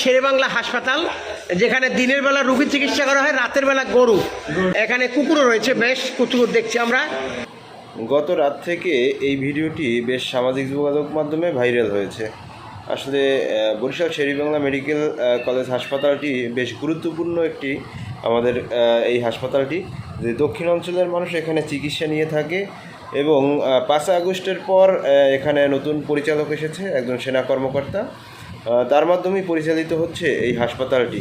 শেরেবাংলা হাসপাতাল, যেখানে দিনের বেলা রুগীর চিকিৎসা করা হয়, রাতের বেলা গরু। এখানে কুকুরও রয়েছে, বেশ কুকুর দেখছি আমরা। গত রাত থেকে এই ভিডিওটি বেশ সামাজিক যোগাযোগ মাধ্যমে ভাইরাল হয়েছে। আসলে বরিশাল শেরিবাংলা মেডিকেল কলেজ হাসপাতালটি বেশ গুরুত্বপূর্ণ একটি, আমাদের এই হাসপাতালটি। যে দক্ষিণ অঞ্চলের মানুষ এখানে চিকিৎসা নিয়ে থাকে এবং পাঁচ আগস্টের পর এখানে নতুন পরিচালক এসেছে, একজন সেনা কর্মকর্তা। তার মাধ্যমেই পরিচালিত হচ্ছে এই হাসপাতালটি।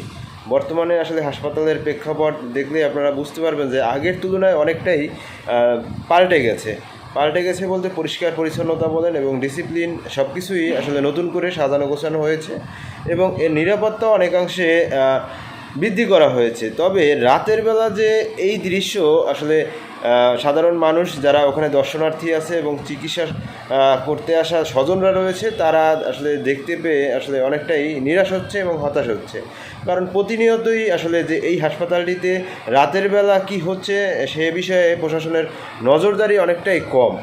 বর্তমানে আসলে হাসপাতালের প্রেক্ষাপট দেখলে আপনারা বুঝতে পারবেন যে আগের তুলনায় অনেকটাই পাল্টে গেছে। পাল্টে গেছে বলতে পরিষ্কার পরিচ্ছন্নতা বলেন এবং ডিসিপ্লিন সব কিছুই আসলে নতুন করে সাজানো গোছানো হয়েছে এবং এর নিরাপত্তা অনেকাংশে বৃদ্ধি করা হয়েছে। তবে রাতের বেলা যে এই দৃশ্য, আসলে সাধারণ মানুষ যারা ওখানে দর্শনার্থী আছে এবং চিকিৎসা করতে আসা স্বজনরা রয়েছে, তারা আসলে দেখতে পেয়ে আসলে অনেকটাই নিরাশ হচ্ছে এবং হতাশ হচ্ছে। কারণ প্রতিনিয়তই আসলে যে এই হাসপাতালটিতে রাতের বেলা কি হচ্ছে, সে বিষয়ে প্রশাসনের নজরদারি অনেকটাই কম।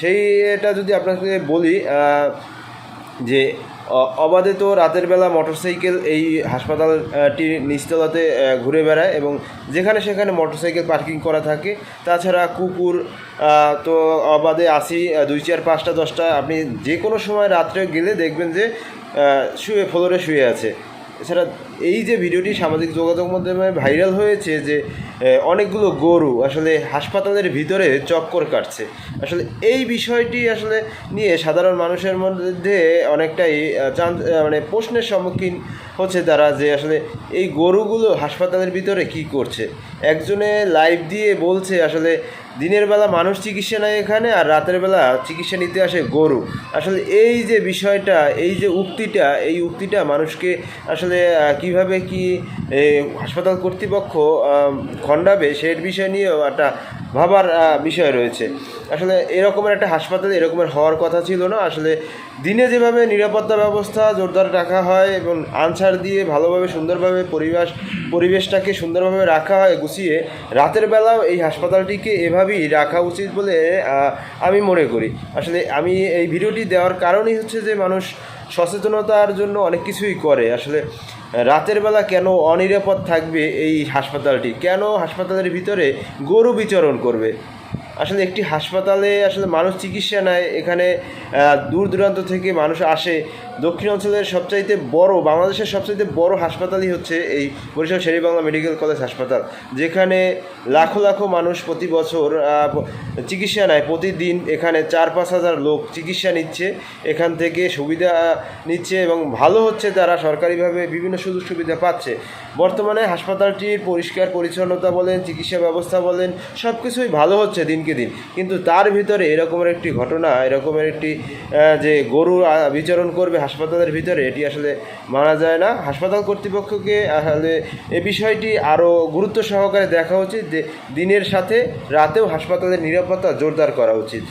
সেই এটা যদি আপনাকে বলি যে অবাধে তো রাতের বেলা মোটরসাইকেল এই হাসপাতালটির নিচতলাতে ঘুরে বেড়ায় এবং যেখানে সেখানে মোটরসাইকেল পার্কিং করা থাকে। তাছাড়া কুকুর তো অবাধে আসি দুই চার পাঁচটা দশটা। আপনি যে কোনো সময় রাত্রে গেলে দেখবেন যে শুয়ে, ফ্লোরে শুয়ে আছে। এছাড়া এই যে ভিডিওটি সামাজিক যোগাযোগ মাধ্যমে ভাইরাল হয়েছে যে অনেকগুলো গরু আসলে হাসপাতালের ভিতরে চক্কর কাটছে। আসলে এই বিষয়টি আসলে নিয়ে সাধারণ মানুষের মধ্যে অনেকটাই মানে প্রশ্নের সম্মুখীন হচ্ছে তারা যে আসলে এই গরুগুলো হাসপাতালের ভিতরে কি করছে। একজনে লাইভ দিয়ে বলছে আসলে দিনের বেলা মানুষ চিকিৎসা নেয় এখানে আর রাতের বেলা চিকিৎসা নিতে আসে গরু। আসলে এই যে বিষয়টা, এই যে উক্তিটা, এই উক্তিটা মানুষকে আসলে কীভাবে কি হাসপাতাল কর্তৃপক্ষ খণ্ডাবে সেই বিষয় নিয়েও একটা ভাবার বিষয় রয়েছে। আসলে এরকমের একটা হাসপাতাল এরকমের হওয়ার কথা ছিল না। আসলে দিনে যেভাবে নিরাপত্তা ব্যবস্থা জোরদার রাখা হয় এবং আনসার দিয়ে ভালোভাবে, সুন্দরভাবে পরিবেশ, পরিবেশটাকে সুন্দরভাবে রাখা হয়, গুছিয়ে রাতের বেলাও এই হাসপাতালটিকে এভাবেই রাখা উচিত বলে আমি মনে করি। আসলে আমি এই ভিডিওটি দেওয়ার কারণই হচ্ছে যে মানুষ সচেতনতার জন্য অনেক কিছুই করে। আসলে রাতের বেলা কেন অনিরাপদ থাকবে এই হাসপাতালটি? কেন হাসপাতালের ভিতরে গরু বিচরণ করবে? আসলে একটি হাসপাতালে আসলে মানুষ চিকিৎসা নেয়, এখানে দূর দূরান্ত থেকে মানুষ আসে। দক্ষিণ অঞ্চলের সবচাইতে বড়, বাংলাদেশের সবচাইতে বড় হাসপাতালই হচ্ছে এই বরিশাল শেরিবাংলা মেডিকেল কলেজ হাসপাতাল, যেখানে লাখো লাখো মানুষ প্রতি বছর চিকিৎসা নেয়। প্রতিদিন এখানে চার পাঁচ হাজার লোক চিকিৎসা নিচ্ছে, এখান থেকে সুবিধা নিচ্ছে এবং ভালো হচ্ছে তারা সরকারিভাবে বিভিন্ন সুযোগ সুবিধা পাচ্ছে। বর্তমানে হাসপাতালটির পরিষ্কার, পরিচ্ছন্নতা বলেন, চিকিৎসা ব্যবস্থা বলেন সব কিছুই ভালো হচ্ছে। দিনকে দিন। কিন্তু তার ভিতরে এরকমের একটি ঘটনা, এরকমের একটি যে গরু বিচরণ করবে হাসপাতালের ভিতরে, এটি আসলে মানা যায় না। হাসপাতাল কর্তৃপক্ষকে আসলে এ বিষয়টি আরও গুরুত্ব সহকারে দেখা উচিত যে দিনের সাথে রাতেও হাসপাতালের নিরাপত্তা জোরদার করা উচিত।